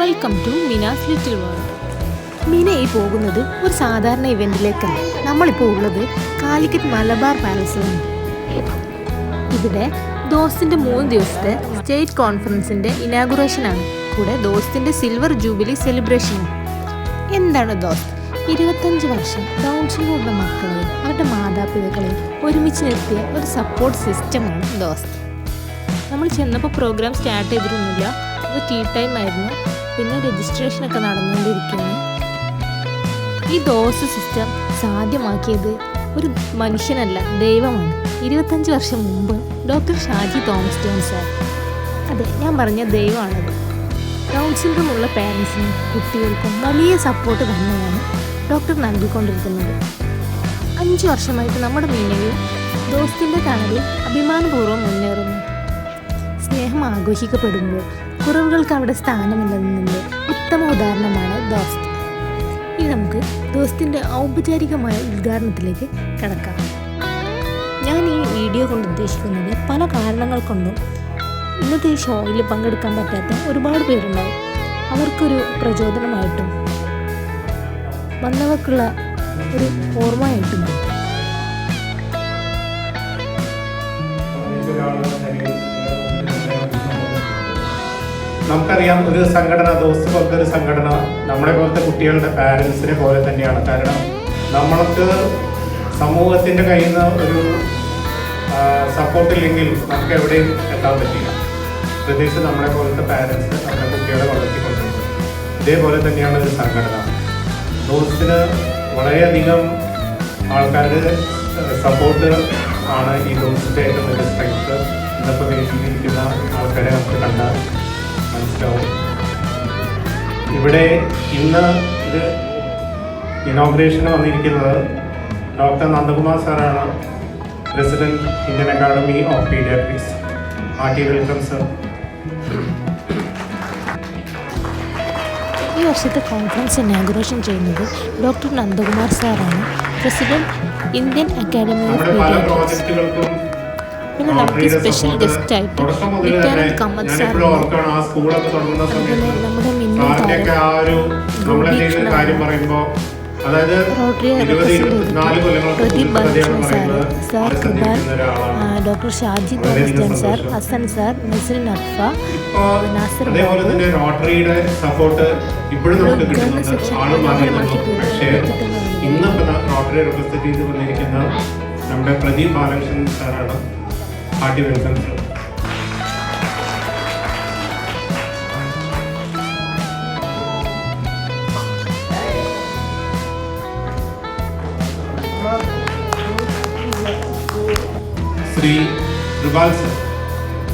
Welcome to Mina's little world Mina ഈ പോകുന്നത് ഒരു സാധാരണ ഇവന്റിലേക്കല്ല നമ്മളിപ്പോൾ ഉള്ളത് കാലിക്കറ്റ് മലബാർ പാലസിലാണ് ഇവിടെ ദോസ്തിന്റെ മൂന്ന് ദിവസത്തെ സ്റ്റേറ്റ് കോൺഫറൻസിന്റെ ഇനാഗുറേഷൻ ആണ്. കൂടെ ദോസ്തിന്റെ സിൽവർ ജൂബിലി സെലിബ്രേഷനും എന്താണ് ദോസ് ഇരുപത്തഞ്ച് വർഷം ഡൗൺ മക്കളെ അവരുടെ മാതാപിതാക്കളെയും ഒരുമിച്ച് നിർത്തിയ ഒരു സപ്പോർട്ട് സിസ്റ്റമാണ് ദോസ് നമ്മൾ ചെന്നപ്പോൾ പ്രോഗ്രാം സ്റ്റാർട്ട് ചെയ്തിരുന്നില്ല. അത് ടീ ടൈം ആയിരുന്നു. പിന്നെ രജിസ്ട്രേഷൻ ഒക്കെ നടന്നുകൊണ്ടിരിക്കുന്നു. ഈ ദോശ സിസ്റ്റം സാധ്യമാക്കിയത് ഒരു മനുഷ്യനല്ല ദൈവമാണ്. ഇരുപത്തഞ്ച് വർഷം മുമ്പ് doctor Shaji Thomas John sir. അതെ ഞാൻ പറഞ്ഞ ദൈവമാണത്. ഡൗൺ സിൻഡ്രോം ഉള്ള പാരൻസിനും കുട്ടികൾക്കും വലിയ സപ്പോർട്ട് തന്നെയാണ് ഡോക്ടർ നൽകിക്കൊണ്ടിരിക്കുന്നത്. അഞ്ച് വർഷമായിട്ട് നമ്മുടെ മീനയിൽ ദോസ്തിന്റെ തണലിൽ അഭിമാനപൂർവം മുന്നേറുന്നു. സ്നേഹം ആഘോഷിക്കപ്പെടുമ്പോൾ കുറവുകൾക്ക് അവിടെ സ്ഥാനമില്ലെന്നതിന്റെ ഉത്തമ ഉദാഹരണമാണ് ദോസ്ത്. ഇനി നമുക്ക് ദോസ്തിന്റെ ഔപചാരികമായ ഉദ്ഘാടനത്തിലേക്ക് കടക്കാം. ഞാൻ ഈ വീഡിയോ കൊണ്ട് ഉദ്ദേശിക്കുന്നത് പല കാരണങ്ങൾ കൊണ്ടും ഇന്നത്തെ ഷോയിൽ പങ്കെടുക്കാൻ പറ്റാത്ത ഒരുപാട് പേരുണ്ടാവും. അവർക്കൊരു പ്രചോദനമായിട്ടും വന്നവർക്കുള്ള ഒരു ഓർമ്മയായിട്ടും നമുക്കറിയാം ഒരു സംഘടന ദോസ് പോലത്തെ ഒരു സംഘടന നമ്മളെ പോലത്തെ കുട്ടികളുടെ പാരൻസിനെ പോലെ തന്നെയാണ്. കാരണം നമ്മൾക്ക് സമൂഹത്തിന്റെ കയ്യിൽ നിന്ന് ഒരു സപ്പോർട്ടില്ലെങ്കിൽ നമുക്ക് എവിടെയും എത്താൻ പറ്റില്ല. പ്രത്യേകിച്ച് നമ്മളെ പോലത്തെ പാരൻസ് നമ്മുടെ കുട്ടികളെ വളർത്തിക്കൊണ്ടിരുന്നത്. ഇതേപോലെ തന്നെയാണ് ഒരു സംഘടന. ദോസിന് വളരെയധികം ആൾക്കാരുടെ സപ്പോർട്ട് ആണ് ഈ ദോസിന്റെ ഏറ്റവും വലിയ സ്ട്രെങ്ത് ഇന്നിപ്പോൾ വേദിയിലിരിക്കുന്ന ആൾക്കാരെ നമുക്ക് കണ്ടാൽ മനസ്സിലാവും. ഇവിടെ ഇന്ന് ഇത് ഇനോഗ്രേഷന് വന്നിരിക്കുന്നത് ഡോക്ടർ നന്ദകുമാർ സാറാണ് president Indian academy of pediatrics hearty welcome sir ഈ വർഷത്തെ കോൺഫറൻസ് ഇനാഗുറേഷൻ ചെയ്യുന്നത് ഡോക്ടർ നന്ദകുമാർ സാറാണ് president Indian academy of pediatrics പിന്നെ നമുക്ക് സ്പെഷ്യൽ ഗസ്റ്റ് ആയിട്ട് ലിറ്റാനന്റ് കമ്മത് സാർ അതുപോലെ നമ്മുടെ മിന്നു അതായത് rotary Pradeep Balakrishnan sir sir doctor Shaji sir. Hasan sir Nasrin Afa Nasar റോട്ടറിയുടെ support ഇപ്പോഴും നമുക്ക് കിട്ടുന്നുണ്ട്. റോട്ടറി റിപ്രസെന്റ് ചെയ്ത് വന്നിരിക്കുന്ന നമ്മുടെ പ്രദീപ് ബാലകൃഷ്ണൻ സാറാണ്. Hearty welcome sir Shri Kripal sir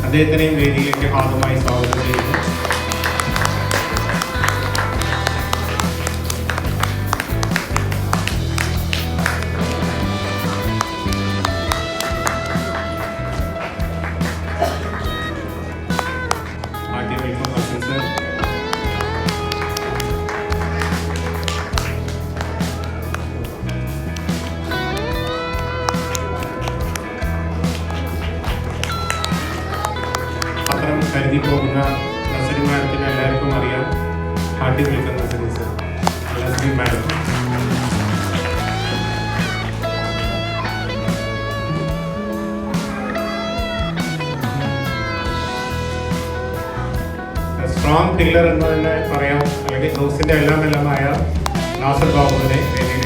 അദ്ദേഹത്തിനെയും വേദിയിലേക്ക് ഹാർദമായി സ്വാഗതം ചെയ്യുന്നു സ്ട്രോങ് പില്ലർ എന്ന് തന്നെ പറയാം. അല്ലെങ്കിൽ ജോസിന്റെ എല്ലാം എല്ലാമായ നാസർ ബാബുവിനെ വേദിയിലേക്ക്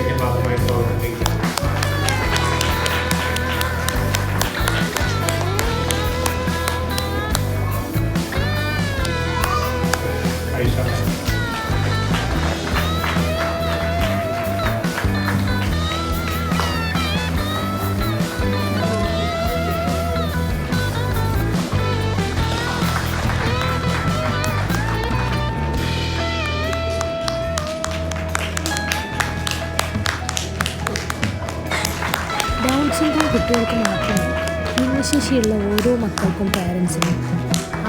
കുട്ടികൾക്ക് മാത്രമല്ല ഭിന്നശേഷിയുള്ള ഓരോ മക്കൾക്കും പാരൻസിനും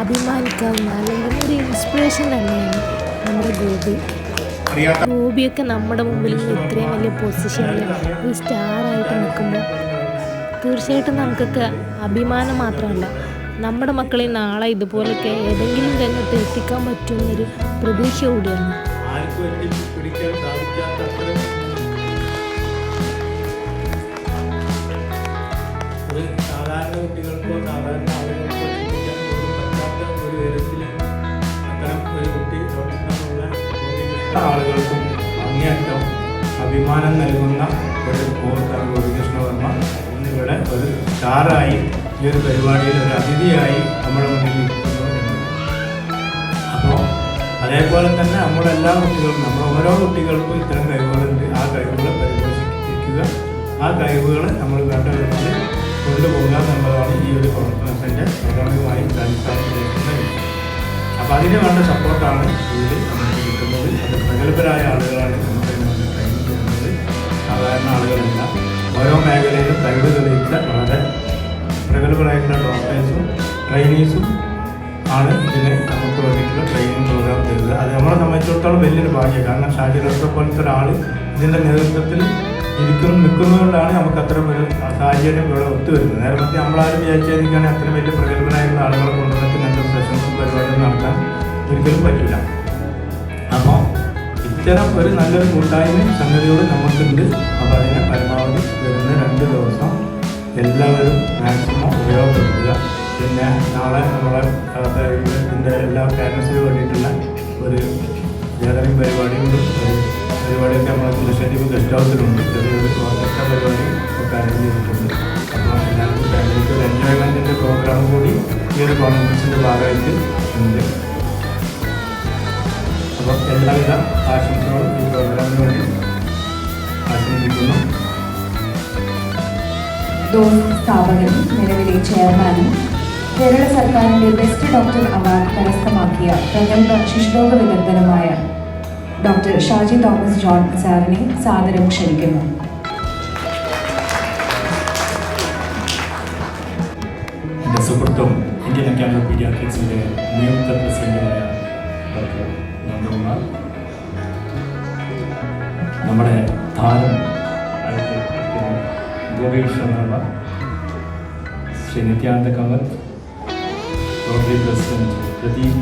അഭിമാനിക്കാവുന്ന അല്ലെങ്കിൽ ഒരു ഇൻസ്പിറേഷൻ തന്നെയാണ് നമ്മുടെ ഗോപി. ഗോപിയൊക്കെ നമ്മുടെ മുമ്പിൽ ഇത്രയും വലിയ പൊസിഷനിൽ ഒരു സ്റ്റാറായിട്ട് നിൽക്കുമ്പോൾ തീർച്ചയായിട്ടും നമുക്കൊക്കെ അഭിമാനം മാത്രമല്ല നമ്മുടെ മക്കളെ നാളെ ഇതുപോലൊക്കെ ഏതെങ്കിലും രംഗത്ത് എത്തിക്കാൻ പറ്റുമെന്നൊരു പ്രതീക്ഷ കൂടിയാണ്. കുട്ടികൾക്കോ സാധാരണ ആളുകൾക്കോ ഒരു വിധത്തിൽ അത്തരം ഒരു കുട്ടി പ്രവർത്തിക്കാനുള്ള ആളുകൾക്കും അങ്ങേയറ്റം അഭിമാനം നൽകുന്ന ഒരു മുഹൂർത്താണ് ഗോപികൃഷ്ണവർമ്മ ഇന്നിവിടെ ഒരു സ്റ്റാറായി ഈ ഒരു പരിപാടിയിൽ ഒരു അതിഥിയായി നമ്മുടെ മുന്നിൽ ഇരിക്കുന്നു അപ്പോൾ അതേപോലെ തന്നെ നമ്മുടെ എല്ലാ കുട്ടികൾക്കും നമ്മുടെ ഓരോ കുട്ടികൾക്കും ഇത്തരം കഴിവുകളുണ്ട് ആ കഴിവുകളെ പരിപോഷിപ്പിക്കുക ആ കഴിവുകളെ നമ്മൾ വേണ്ട കൊണ്ടുപോകുക എന്നുള്ളതാണ് ഈ ഒരു കോൺഫറൻസിന്റെ പ്രധാനമായും അടിസ്ഥാനത്തിലേക്കുന്നത് അപ്പോൾ അതിന് വേണ്ട സപ്പോർട്ടാണ് ഇതിൽ നമുക്ക് കിട്ടുന്നത്. അത് പ്രഗത്ഭരായ ആളുകളാണ് നമുക്ക് ഇതിനകത്ത് ട്രെയിനിങ് ചെയ്യുന്നത്. സാധാരണ ആളുകളല്ല. ഓരോ മേഖലയിലും കഴിവ് തെളിയിച്ച വളരെ പ്രഗത്ഭരായിട്ടുള്ള ഡോക്ടേഴ്സും ട്രെയിനീസും ആണ് ഇതിന് നമുക്ക് വേണ്ടിയിട്ടുള്ള ട്രെയിനിങ് പ്രോഗ്രാം തരുന്നത്. അത് നമ്മളെ സംബന്ധിച്ചിടത്തോളം വലിയൊരു ഭാഗ്യം കാരണം ഷാജി റസ്റ്റോ പോലത്തെ ഒരാൾ ഇതിന്റെ നേതൃത്വത്തിൽ ഇരിക്കുന്നു നിൽക്കുന്നതുകൊണ്ടാണ് നമുക്ക് അത്രയും ഒരു സാഹചര്യം ഇവിടെ ഒത്തുവരുന്നത്. നേരെ മറ്റേ നമ്മളാരും വിചാരിച്ചായിരിക്കുകയാണെങ്കിൽ അത്രയും വലിയ പ്രഗത്ഭരായിട്ടുള്ള ആളുകളെ കൊണ്ടുവന്നിട്ട് ഇങ്ങനത്തെ സെഷൻസും പരിപാടികളും നടത്താൻ ഒരിക്കലും പറ്റില്ല. അപ്പോൾ ഇത്തരം ഒരു നല്ലൊരു കൂട്ടായ്മ സംഗതിയോട് നമുക്കുണ്ട്. അപ്പോൾ അതിനെ പരമാവധി വരുന്ന രണ്ട് ദിവസം എല്ലാവരും മാക്സിമം ഉപയോഗപ്പെടുത്തുക. പിന്നെ നാളെ നമ്മളെ ഇതിന്റെ എല്ലാ പാരൻസിന് വേണ്ടിയിട്ടുള്ള ഒരു ഗാദറിംഗ് പരിപാടിയുണ്ട്. ഒരു പരിപാടിയൊക്കെ നമ്മളെ തുലശ്ശേരി ഗസ്റ്റ് ഹൗസിലുണ്ട് ചെറിയൊരു പ്രോജക്റ്റ് പരിപാടി ഒക്കെ അറേഞ്ച് ചെയ്തിട്ടുണ്ട്. അപ്പോൾ എല്ലാവർക്കും ഫാമിലിക്ക് ഒരു എൻജോയ്മെന്റിന്റെ പ്രോഗ്രാം കൂടി ഈ ഒരു കോൺഫറൻസിന്റെ ഭാഗമായിട്ട് ഉണ്ട്. അപ്പോൾ എല്ലാവിധ ആശംസകളും ഈ പ്രോഗ്രാമിന് വേണ്ടി ആശംസിക്കുന്നു. നിലവിലെ ചെയർമാനും കേരള സർക്കാരിന്റെ ബെസ്റ്റ് ഡോക്ടർ അവാർഡ് കരസ്ഥമാക്കിയ പ്രഗത്ഭ ശിശുരോഗ വിദഗ്ധനുമായ ഡോക്ടർ ഷാജി തോമസ് ജോൺ സാറിനെ സാദരം ക്ഷണിക്കുന്നു. എന്റെ സുഹൃത്തും ഇന്ത്യൻ അക്കാദമി ഓഫ് പീഡിയാട്രിക്സിന്റെ നിയുക്ത പ്രസിഡന്റുമായ ഡോക്ടർ നന്ദകുമാർ നമ്മുടെ താരം ഗോപീകൃഷ്ണ ശ്രീ നിത്യാനന്ദ കമത്ത് റോട്ടറി പ്രസിഡന്റ് പ്രദീപ്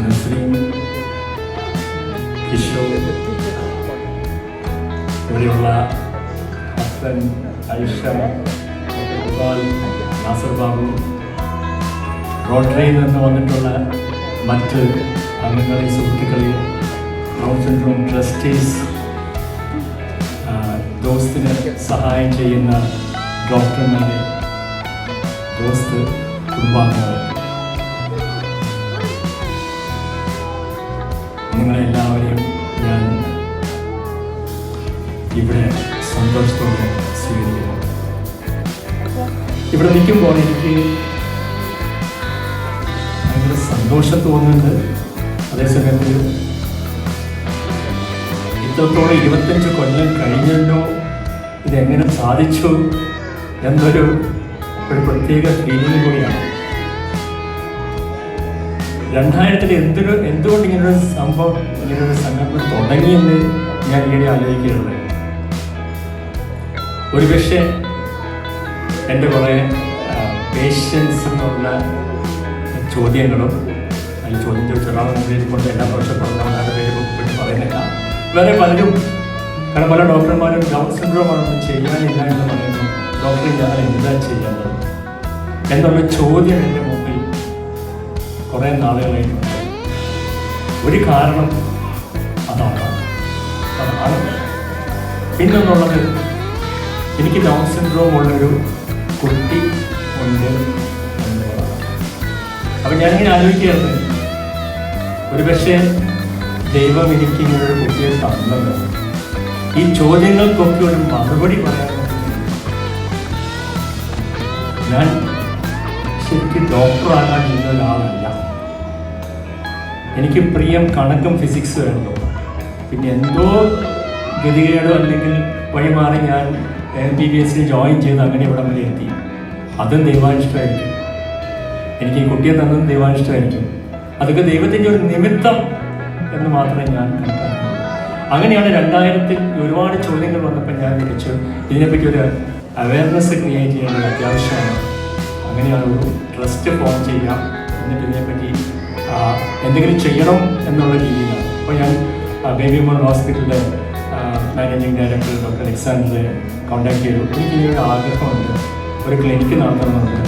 നസ്രീൻ കിഷോർ ഇവിടെയുള്ള അച്ഛൻ ഐഷ നാസർ ബാബു റോട്ടറിയിൽ നിന്ന് വന്നിട്ടുള്ള മറ്റ് അംഗങ്ങളെ സുഹൃത്തുക്കളെ ഡൗൺ സിൻഡ്രോം ട്രസ്റ്റീസ് ദോസ്തിന് സഹായം ചെയ്യുന്ന ഡോക്ടർമാരെ ദോസ്ത് കുടുംബാംഗങ്ങളെ ഇവിടെ നിൽക്കുമ്പോൾ എനിക്ക് ഭയങ്കര സന്തോഷം തോന്നുന്നുണ്ട്. അതേസമയത്ത് ഇത്രത്തോളം ഇരുപത്തഞ്ച് കൊല്ലം കഴിഞ്ഞല്ലോ. ഇതെങ്ങനെ സാധിച്ചു എന്നൊരു ഒരു പ്രത്യേക ഫീലിംഗ് കൂടിയാണ്. രണ്ടായിരത്തിൽ എന്തൊരു എന്തുകൊണ്ട് ഇങ്ങനൊരു സംഭവം ഇങ്ങനൊരു സംഘടന തുടങ്ങിയെന്ന് ഞാൻ ഈയിടെ ആലോചിക്കുന്നത് ഒരുപക്ഷെ എന്റെ കുറേ പേഷ്യൻസ് എന്നുള്ള ചോദ്യങ്ങളും അതിൽ ചോദ്യം ചോദിച്ച ഒരാളെ മുമ്പിൽ കൊണ്ട് എല്ലാ പ്രാവശ്യം പറഞ്ഞവരുടെ പേര് ഉൾപ്പെട്ട് പറയുന്നില്ല. വേറെ പലരും കാരണം പല ഡോക്ടർമാരും ഡൗൺ സിൻഡ്രോമാണ് ആണെന്ന് ചെയ്യാനില്ല എന്ന് പറയുന്നു. ഡോക്ടർ ഞാൻ എന്താ ചെയ്യേണ്ടത്? എന്നുള്ള ചോദ്യം എന്റെ മുമ്പിൽ കുറേ നാളുകളായിട്ടുണ്ട് ഒരു കാരണം അതാണ്. അതാണ്. പിന്നൊന്നുള്ളത് എനിക്ക് ഡൗൺ സിൻഡ്രോം ഉള്ളൊരു കുട്ടി ഉണ്ട് അപ്പൊ ഞാനിങ്ങനെ ആലോചിക്കുകയായിരുന്നു ഒരു പക്ഷേ ദൈവം എനിക്ക് ഇങ്ങനെ കുട്ടിയെ തന്നത് ഈ ചോദ്യങ്ങൾക്കൊക്കെ ഒരു മറുപടി പറയാൻ ഞാൻ ശരിക്കും ഡോക്ടറാകാൻ ഇന്ന ഒരാളല്ല. എനിക്ക് പ്രിയം കണക്കും ഫിസിക്സ് വേണ്ടോ പിന്നെ എന്തോ ഗതികേടോ അല്ലെങ്കിൽ വഴിമാറി ഞാൻ എം ബി ബി എസിൽ ജോയിൻ ചെയ്ത് അങ്ങനെ ഇവിടെ വരെ എത്തി. അതും ദൈവാനിഷ്ടമായിരിക്കും എനിക്ക് ഈ കുട്ടിയെ തന്നതും ദൈവാനിഷ്ടമായിരിക്കും അതൊക്കെ ദൈവത്തിന്റെ ഒരു നിമിത്തം എന്ന് മാത്രമേ ഞാൻ അങ്ങനെയാണ് രണ്ടായിരത്തിൽ ഒരുപാട് ചോദ്യങ്ങൾ വന്നപ്പോൾ ഞാൻ വിളിച്ചു. ഇതിനെപ്പറ്റി ഒരു അവയർനെസ് ക്രിയേറ്റ് ചെയ്യേണ്ടത് അത്യാവശ്യമാണ്. അങ്ങനെയാണ് ഒരു ട്രസ്റ്റ് ഫോം ചെയ്യാം എന്നിട്ട് ഇതിനെപ്പറ്റി എന്തെങ്കിലും ചെയ്യണം എന്നുള്ള രീതിയിലാണ്. അപ്പോൾ ഞാൻ ബേബി മോൾ ഹോസ്പിറ്റലിലെ മാനേജിങ് ഡയറക്ടർ ഡോക്ടർ അലക്സാണ്ടറെ കോൺടാക്ട് ചെയ്തു. എനിക്ക് ഒരു ആഗ്രഹമുണ്ട്. ഒരു ക്ലിനിക്ക് നടത്തണമെന്നുണ്ട്.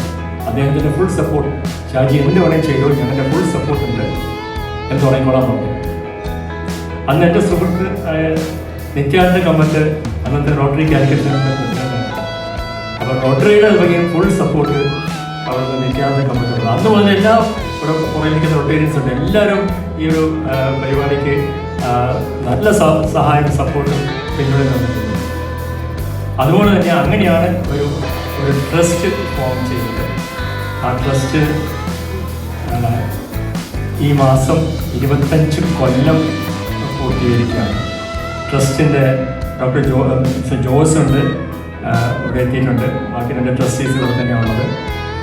അദ്ദേഹത്തിന്റെ ഫുൾ സപ്പോർട്ട് ഷാജി എന്ത് വേണേലും ചെയ്തോ ഞങ്ങളുടെ ഫുൾ സപ്പോർട്ട് ഉണ്ട്. എന്ന് തുടങ്ങിക്കോളാൻ പറഞ്ഞു. അന്ന് എന്റെ സുഹൃത്ത് നിത്യാനന്ദ കമ്മത്ത് അന്നത്തെ റോട്ടറി കാലിക്കറ്റ് അപ്പോൾ റോട്ടറിയുടെ അല്ലെങ്കിൽ ഫുൾ സപ്പോർട്ട് അവർക്ക് നിത്യാനന്ദ കമ്മത്തുണ്ട് അന്ന് മുതൽ എല്ലാ ഇവിടെ പുറകിൽ നിൽക്കുന്ന റൊട്ടേറിയൻസ് ഉണ്ട്. എല്ലാവരും ഈ ഒരു പരിപാടിക്ക് നല്ല സഹായം സപ്പോർട്ടും പിന്തുണ തന്നിട്ടുണ്ട്. അതുകൊണ്ട് തന്നെ അങ്ങനെയാണ് ഒരു ഒരു ട്രസ്റ്റ് ഫോം ചെയ്തത് ആ ട്രസ്റ്റ് ഈ മാസം ഇരുപത്തഞ്ച് കൊല്ലം പൂർത്തീകരിക്കുകയാണ്. ട്രസ്റ്റിന്റെ ഡോക്ടർ ജോ ജോസ് ഉണ്ട് ഇവിടെ എത്തിയിട്ടുണ്ട്. ബാക്കി രണ്ട് ട്രസ്റ്റീസ് ഇവിടെ തന്നെയാണുള്ളത്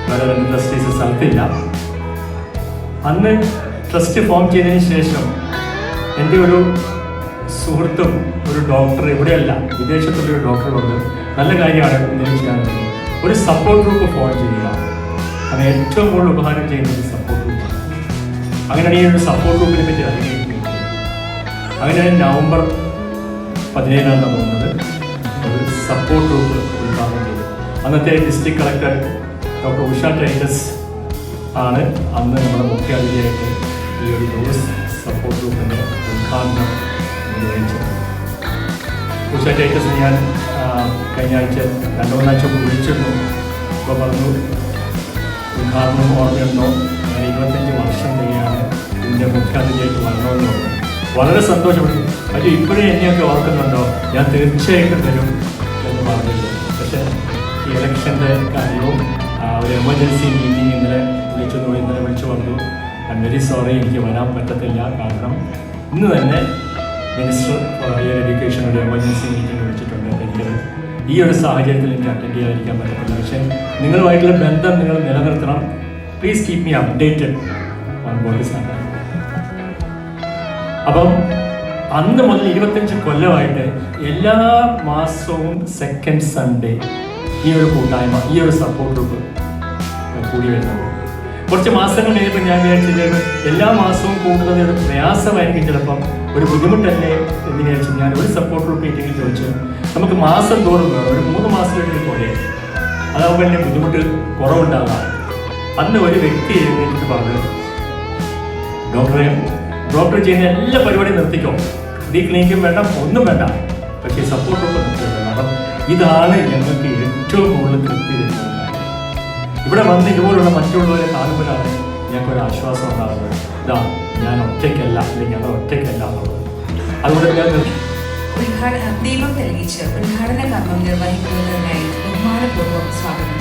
വേറെ രണ്ട് ട്രസ്റ്റീസ് സ്ഥലത്തില്ല. അന്ന് ട്രസ്റ്റ് ഫോം ചെയ്തതിന് ശേഷം എന്റെ ഒരു സുഹൃത്തും ഒരു ഡോക്ടർ ഇവിടെയല്ല വിദേശത്തുള്ള ഒരു ഡോക്ടർ കൊണ്ട് നല്ല കാര്യമാണ് ചെയ്യാനുള്ളത്. ഒരു സപ്പോർട്ട് ഗ്രൂപ്പ് ഫോൺ ചെയ്യുക. അത് ഏറ്റവും കൂടുതൽ ഉപകാരം ചെയ്യുന്നത് സപ്പോർട്ട് ഗ്രൂപ്പാണ് അങ്ങനെയാണ് ഈ ഒരു സപ്പോർട്ട് ഗ്രൂപ്പിനെ പറ്റി അറിയുന്നത് അങ്ങനെ നവംബർ പതിനേഴാം തോന്നുന്നത് ഒരു സപ്പോർട്ട് ഗ്രൂപ്പ് ഉദ്ഘാടനം ചെയ്തു അന്നത്തെ district collector doctor Usha Titus ആണ് അന്ന് നമ്മുടെ മുഖ്യാതിഥിയായിട്ട് ഈ ഒരു ഡോസ് സപ്പോർട്ട് ഗ്രൂപ്പിന്റെ ഉദ്ഘാടനം നിർവഹിച്ചത്. ഞാൻ കഴിഞ്ഞ ആഴ്ച രണ്ടു മൂന്നാഴ്ച വിളിച്ചിരുന്നു. അപ്പോൾ പറഞ്ഞു ഉദ്ഘാടനം ഓർമ്മയുണ്ടോ? ഞാൻ ഇരുപത്തഞ്ച് വർഷം കഴിഞ്ഞാണ് ഇതിന്റെ മുഖ്യാതിഥിയായിട്ട് വരണമെന്ന് പറഞ്ഞു വളരെ സന്തോഷപ്പെട്ടു. അത് ഇപ്പോഴേ എന്നെയൊക്കെ ഓർക്കുന്നുണ്ടോ? ഞാൻ തീർച്ചയായിട്ടും തരും എന്ന് പറഞ്ഞില്ല പക്ഷേ ഈ ഇലക്ഷന്റെ കാര്യവും ഒരു എമർജൻസി മീറ്റിംഗ് ഇന്നലെ വിളിച്ചു ഇന്നലെ വിളിച്ചു വന്നു ഐ എം വെരി സോറി എനിക്ക് വരാൻ പറ്റത്തില്ല. കാരണം ഇന്ന് തന്നെ മിനിസ്റ്റർ ഫോർ ഹയർ എഡ്യൂക്കേഷൻ ഒരു എമർജൻസി മീറ്റിംഗ് വിളിച്ചിട്ടുണ്ട്. എനിക്ക് ഈ ഒരു സാഹചര്യത്തിൽ എനിക്ക് അറ്റൻഡ് ചെയ്യാതിരിക്കാൻ പറ്റത്തില്ല. പക്ഷേ നിങ്ങളുമായിട്ടുള്ള ബന്ധം നിങ്ങൾ നിലനിർത്തണം. Please keep me updated on body happening അപ്പം അന്ന് മുതൽ ഇരുപത്തഞ്ച് കൊല്ലമായിട്ട് എല്ലാ മാസവും സെക്കൻഡ് സൺഡേ ഈ ഒരു കൂട്ടായ്മ ഈ ഒരു സപ്പോർട്ട് ഗ്രൂപ്പ് കൂടി വരുന്നത് കുറച്ച് മാസങ്ങൾ കഴിഞ്ഞപ്പോൾ ഞാൻ വിചാരിച്ചത് എല്ലാ മാസവും കൂടുന്നത് ഒരു പ്രയാസമായിരിക്കും ചിലപ്പം. ഒരു ബുദ്ധിമുട്ടല്ലേ എന്ന് വിചാരിച്ചു ഞാൻ ഒരു സപ്പോർട്ട് ഗ്രൂപ്പ് മീറ്റിംഗിൽ ചോദിച്ചു. നമുക്ക് മാസം തോറും ഒരു മൂന്ന് മാസം കഴിഞ്ഞ പോലെ. അതാവുമ്പോൾ എന്റെ ബുദ്ധിമുട്ട് കുറവുണ്ടാകാം. അന്ന് ഒരു വ്യക്തി എഴുന്നേറ്റ് പറഞ്ഞു ഡോക്ടറെ ഡോക്ടർ ചെയ്യുന്ന എല്ലാ പരിപാടിയും നിർത്തിക്കോ. ഈ ക്ലിനിക്കും വേണ്ട ഒന്നും വേണ്ട. പക്ഷേ സപ്പോർട്ട് ഗ്രൂപ്പ് ഇതാണ് ഞങ്ങൾക്ക് ഏറ്റവും കൂടുതൽ ഇവിടെ വന്ന് ഇതുപോലുള്ള മറ്റുള്ളവരെ കാണുമ്പോഴാണ് ഞങ്ങൾക്ക് ഒരു ആശ്വാസം ഉണ്ടാകുന്നത്. ഇതാ ഞാൻ ഒറ്റയ്ക്കല്ല അല്ലെങ്കിൽ ഞങ്ങൾ ഒറ്റയ്ക്കല്ല എന്നുള്ളത്. അതുകൊണ്ട് ഞാൻ ഉദ്ഘാടന ദീപം തെളിയിച്ച് ഉദ്ഘാടന കർമ്മം നിർവഹിക്കുന്നതിനായി ബഹുമാനപൂർവം സ്വാഗതം.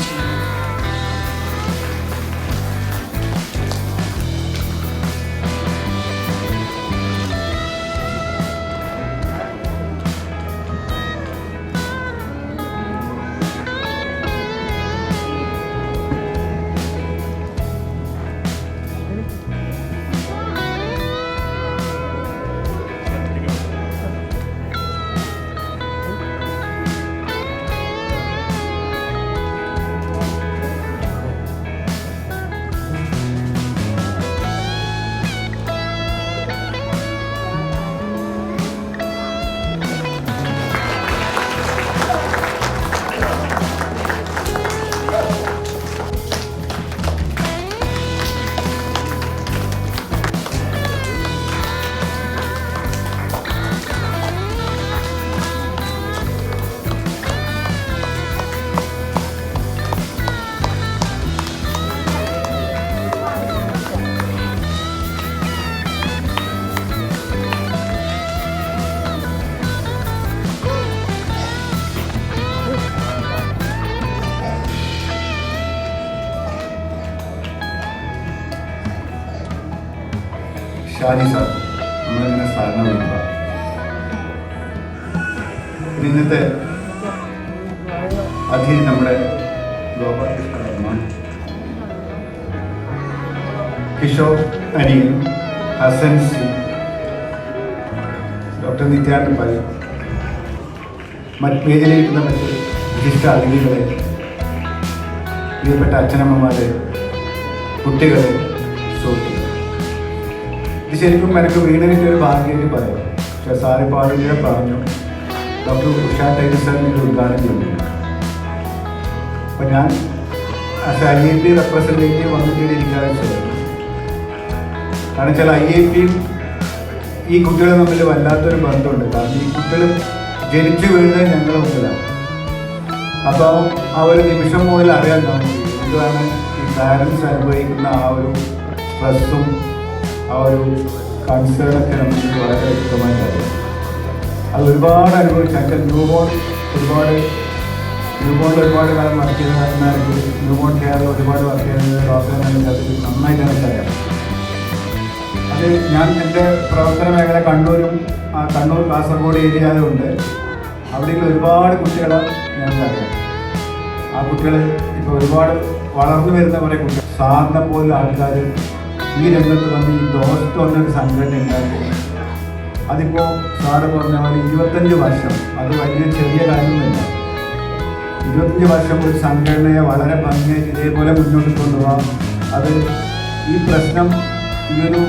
ഷാജി സാർ നമ്മളിങ്ങനെ സാറിനെ വിളിക്കുക ഇനി ഇന്നത്തെ അതിഥി നമ്മുടെ വർമ്മ കിഷോർ അനിയൻ ഹസൻ സി ഡോക്ടർ നിത്യാനന്ദ പല മറ്റ് വേദിയിലിരിക്കുന്ന മറ്റ് വിശിഷ്ട അതിഥികളെ പ്രിയപ്പെട്ട അച്ഛനമ്മമാരെ സുഹൃത്തുക്കൾ ഇത് ശരിക്കും എനിക്ക് വീടിനിട്ട് ഒരു ഭാഗ്യമായിട്ട് പറയാം. പക്ഷേ സാറി പാടില്ല പറഞ്ഞു ഡോക്ടർ ഉഷാ ടൈലർ സാറിന് ഇത് ഉദ്ഘാടനം ചെയ്യുന്നുണ്ട് അപ്പം ഞാൻ ഐ എ പി റെപ്രസെന്റേറ്റീവ് വന്നിട്ട് ഇരിക്കാതെ ചെയ്യുന്നു കാരണം വെച്ചാൽ ഐ എ പിയും ഈ കുട്ടികൾ തമ്മിൽ വല്ലാത്തൊരു ബന്ധമുണ്ട്. കാരണം ഈ കുട്ടികൾ ജനിച്ചു വീഴുന്നത് ഞങ്ങളുടെ മുമ്പിലാണ്. അപ്പോൾ ആ ഒരു നിമിഷം മുതൽ അറിയാൻ നമുക്ക് എന്താണ് ഈ പാരൻസ് അനുഭവിക്കുന്ന ആ ഒരു സ്ട്രെസ്സും ആ ഒരു കൺസേണൊക്കെ നമുക്ക് വളരെ വ്യക്തമായി അറിയാം അത് ഒരുപാട് അനുഭവിച്ചു അച്ഛൻ ന്യൂബോൺ ഒരുപാട് ന്യൂബോണിൽ ഒരുപാട് കാലം വർക്ക് ചെയ്ത കാരണമായിട്ട് ന്യൂബോൺ കെയറിൽ ഒരുപാട് വർക്ക് ചെയ്യുന്നത് പ്രവർത്തനങ്ങളിൽ അതിൽ നന്നായിട്ട് എനിക്കറിയാം അത് ഞാൻ എന്റെ പ്രവർത്തന മേഖല കണ്ണൂരും ആ കണ്ണൂർ കാസർഗോഡ് ഏരിയ ആയതുകൊണ്ട് അവിടെയുള്ള ഒരുപാട് കുട്ടികളെ ഞങ്ങൾക്കറിയാം ആ കുട്ടികൾ ഇപ്പോൾ ഒരുപാട് വളർന്നു വരുന്ന കുറേ കുട്ടികൾ സാറിനെ പോലുള്ള ആൾക്കാർ ഈ രംഗത്ത് വന്ന് ഈ ദോഷത്ത് വന്നൊരു സംഘടന ഉണ്ടാക്കി. അതിപ്പോൾ സാറ് പറഞ്ഞ പോലെ ഇരുപത്തഞ്ച് വർഷം അത് വലിയ ചെറിയ കാര്യമൊന്നുമില്ല. ഇരുപത്തഞ്ച് വർഷം ഒരു സംഘടനയെ വളരെ ഭംഗിയായിട്ട് ഇതേപോലെ മുന്നോട്ട് കൊണ്ടുപോകാം അത് ഈ പ്രശ്നം ഇതൊരു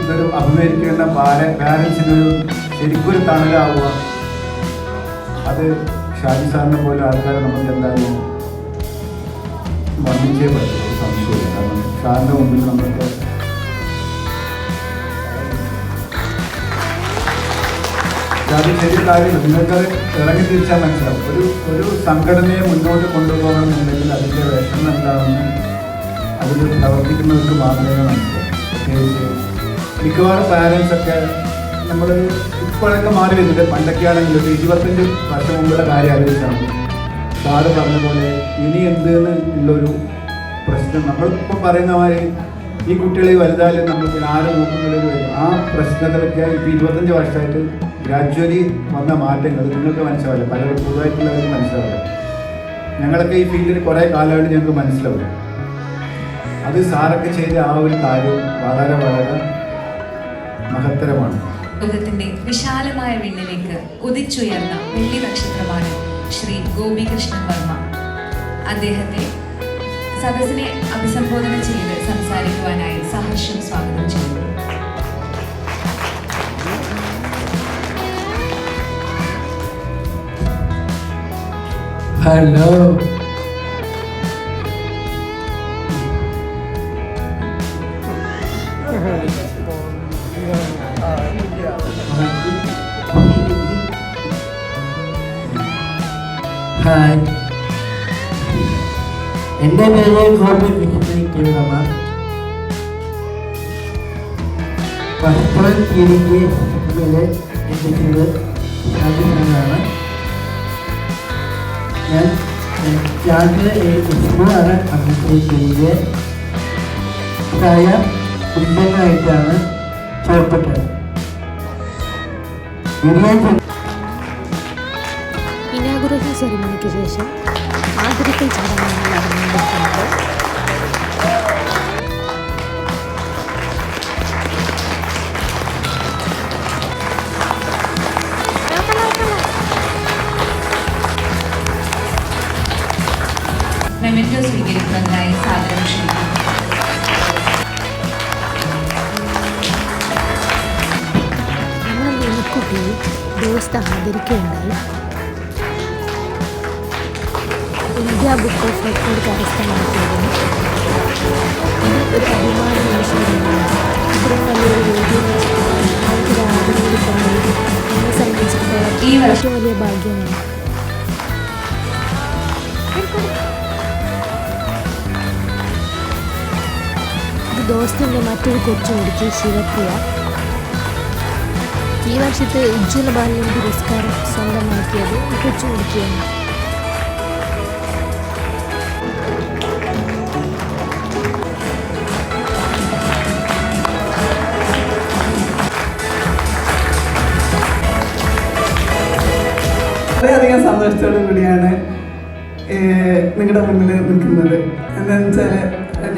ഇതൊരു അഭിമുഖീകരിക്കേണ്ട പാര പാരൻസിനൊരു ശരിക്കൊരു തണലാവുക. അത് ഷാജി സാറിനെ പോലെ ആൾക്കാരെ നമുക്ക് എന്തായാലും വന്നിച്ചേ പറ്റും സംശയമില്ല കാരണം സാറിന്റെ മുമ്പിൽ നമുക്ക് അത് ശരി കാര്യമില്ല നിങ്ങൾക്കത് ഇറങ്ങി തിരിച്ചാൽ മനസ്സിലാവും. ഒരു ഒരു സംഘടനയെ മുന്നോട്ട് കൊണ്ടുപോകണമെന്നുണ്ടെങ്കിൽ അതിന്റെ വിഷമം എന്താണെന്ന് അതിൽ പ്രവർത്തിക്കുന്നവർക്ക് മാത്രമേ മനസ്സിലാവും മിക്കവാറും പാരൻസ് ഒക്കെ നമ്മൾ ഇപ്പോഴൊക്കെ മാറി വരുന്നുണ്ട്. പണ്ടൊക്കെ ആണെങ്കിൽ ഒരു ഇരുപത്തഞ്ച് വർഷം മുമ്പുള്ള കാര്യം ആലോചിച്ചാണ്. സാറ് പറഞ്ഞ പോലെ ഇനി എന്ത് ഉള്ളൊരു പ്രശ്നം. നമ്മളിപ്പോൾ പറയുന്ന മാതിരി ഈ കുട്ടികളെ വലുതായാലും നമ്മൾക്ക് ആരും നോക്കുന്നൊരു ആ പ്രശ്നത്തിലൊക്കെ ഇപ്പോൾ ഇരുപത്തഞ്ച് വർഷമായിട്ട് ഗ്രാജ്വലി വന്ന മാറ്റങ്ങൾ നിങ്ങൾക്ക് മനസ്സിലാവില്ല? പല പുതുതായിട്ടുള്ളവർക്ക് മനസ്സിലാവില്ല? ഞങ്ങളൊക്കെ ഈ ഫീൽഡിൽ കുറേ കാലമായിട്ട് ഞങ്ങൾക്ക് മനസ്സിലാവില്ല അത് സാറൊക്കെ ചെയ്ത ആ ഒരു കാര്യം വളരെ വളരെ മഹത്തരമാണ്. വിശാലമായ വിണ്ണിലേക്ക് ഉദിച്ചുയർന്ന വെള്ളി നക്ഷത്രമാണ് ശ്രീ ഗോപികൃഷ്ണൻ വർമ്മ. അദ്ദേഹത്തെ സദസ്സിനെ അഭിസംബോധന ചെയ്ത് സംസാരിക്കുവാനായി സഹർഷം സ്വാഗതം ചെയ്യുന്നു ഹലോ ഹായ് എൻ്റെ പേര് ഗോപി കൃഷ്ണൻ കേരളമ പരസ്പരം തിരികെ ഇതിലെ എത്തിച്ചത് ഷാജിനാണ് ഞാൻ ചാർജ് ആണ് അഭിഷേകിന്റെ പ്രായ പുരുഷനായിട്ടാണ് ചേർപ്പെട്ടത് വിനയ ഇനാഗുറേഷൻ സെറിമണിക്ക് ശേഷം ആദരിക്കൽ ചടങ്ങാണ് നടന്നുകൊണ്ടിരിക്കുന്നത് സ്വീകരിക്കുന്നതിനായി സാധനം ക്ഷണിക്കുന്നു നമ്മൾ മുൻകൂട്ടിയിൽ ദോസ്ത് ആദരിക്കുകയുണ്ടായി. ഏറ്റവും വലിയ ഭാഗ്യമാണ് ഇത് ദോസ്തിന്റെ മറ്റൊരു കൊച്ചുമുടിക്ക് ശിവപ്രിയ ഈ വർഷത്തെ ഉജ്ജ്വല ബാല്യം പുരസ്കാരം സ്വന്തമാക്കിയത് ഈ കൊച്ചുമുടിക്കാണ് വളരെയധികം സന്തോഷത്തോടു കൂടിയാണ് നിങ്ങളുടെ മുന്നിൽ നിൽക്കുന്നത്. എന്താണെന്ന് വെച്ചാൽ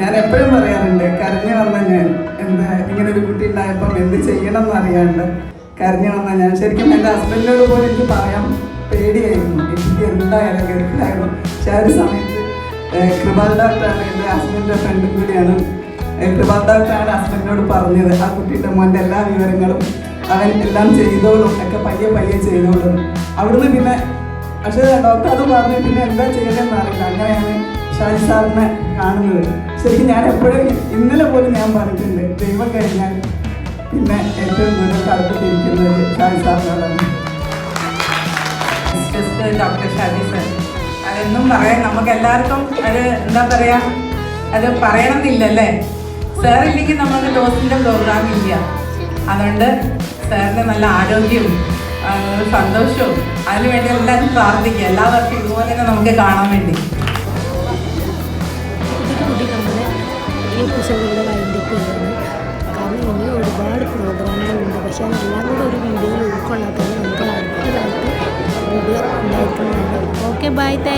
ഞാൻ എപ്പോഴും പറയാറുണ്ട് കരഞ്ഞു വന്ന ഞാൻ എന്താ ഇങ്ങനെ ഒരു കുട്ടി ഉണ്ടായപ്പം എന്ത് ചെയ്യണം എന്ന് അറിയാണ്ട് കരഞ്ഞു വന്ന ഞാൻ. ശരിക്കും എന്റെ ഹസ്ബൻഡിനോട് പോലും എനിക്ക് പറയാൻ പേടിയായിരുന്നു എനിക്ക് എന്തായാലും ഗൾഫിലായിരുന്നു പക്ഷെ ആ ഒരു സമയത്ത് കൃപാൽ ഡോക്ടറാണ് എന്റെ ഹസ്ബൻഡിന്റെ ഫ്രണ്ടും കൂടിയാണ്. കൃപാൽ ഡോക്ടറാണ് ഹസ്ബൻഡിനോട് പറഞ്ഞത് ആ കുട്ടിയുടെ മോന്റെ എല്ലാ വിവരങ്ങളും അവൻ എല്ലാം ചെയ്തോളും ഒക്കെ പയ്യെ പയ്യെ ചെയ്തോളും. അവിടുന്ന് പിന്നെ പക്ഷേ ഡോക്ടർ അത് പറഞ്ഞു പിന്നെ എന്താ ചെയ്യണമെന്ന് അറിയില്ല. അങ്ങനെയാണ് ഷാജി സാറിനെ കാണുന്നത്. ശരിക്കും ഞാൻ എപ്പോഴും ഇന്നലെ പോലും ഞാൻ പറഞ്ഞിട്ടുണ്ട് ദൈവം കഴിഞ്ഞാൽ പിന്നെ ഏറ്റവും കൂടുതൽ കടപ്പെട്ടിരിക്കുന്നത് ഷാജി സാറിനോടാണ് ഡോക്ടർ ഷാജി സാർ അതെന്നും പറയാൻ നമുക്ക് എല്ലാവർക്കും അത് എന്താ പറയാ അത് പറയണമെന്നില്ലല്ലേ? സാർ ഇല്ലെങ്കിൽ നമുക്ക് ഡോസിന്റെ പ്രോഗ്രാം ഇല്ല. അതുകൊണ്ട് സാറിന് നല്ല ആരോഗ്യവും സന്തോഷവും. അതിനുവേണ്ടി എല്ലാവരും പ്രാർത്ഥിക്കുക. എല്ലാവർക്കും ഇതുപോലെ തന്നെ നമുക്ക് കാണാൻ വേണ്ടി. ഒരുപാട് പ്രോഗ്രാമുകളുണ്ട് പക്ഷേ അതെല്ലാം കൂടെ ഒരു വീഡിയോയിൽ ഉൾക്കൊള്ളാത്തത് നമുക്ക് അടുത്തതായിട്ട് വീഡിയോ ഉണ്ടായിരിക്കുന്നതാണ് ഓക്കെ ബൈ താങ്ക്